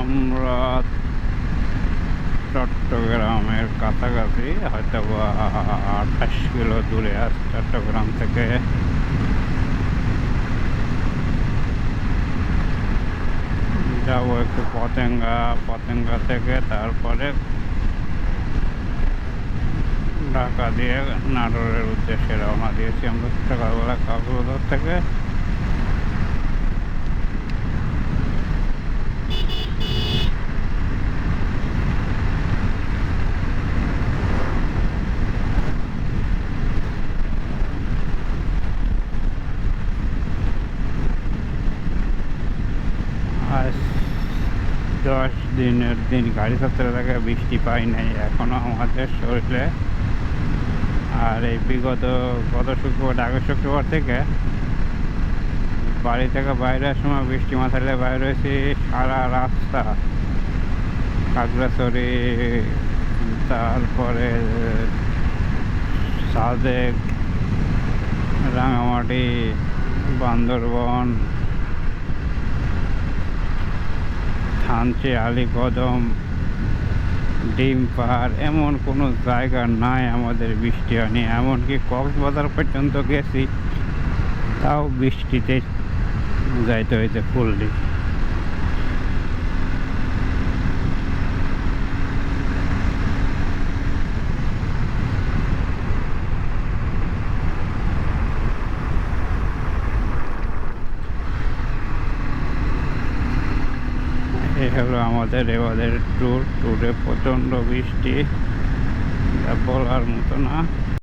আমরা চট্টগ্রামের কাছাকাছি হয়তো বা আঠাশ কিলো দূরে আছে চট্টগ্রাম থেকে। যাব একটু পতেঙ্গা পতেঙ্গা থেকে তারপরে ঢাকা দিয়ে নাটোরের উদ্দেশ্যে রওনা দিয়েছি আমরা সকালবেলা কাকবাজার থেকে। আজ দশ দিনের দিন গাড়ি ছাত্র থেকে বৃষ্টি পাই নাই এখনও আমাদের শরীরে। আর এই বিগত গত শুক্রবার, আগের শুক্রবার থেকে বাড়ি থেকে বাইরের সময় বৃষ্টি মাথালে বাইরে হয়েছি সারা রাস্তা। খাগড়াছড়ি, তারপরে সাদেক, রাঙামাটি, বান্দরবন থানচি আলীকদম ডিম পাহাড়, এমন কোনো জায়গা নাই আমাদের বৃষ্টি হয়নি। এমনকি কক্সবাজার পর্যন্ত গেছি, তাও বৃষ্টিতে যাইতে হয়েছে ফুললি এই হলো আমাদের এবারের ট্যুর ট্যুরে প্রচণ্ড বৃষ্টি। বলার মতো না।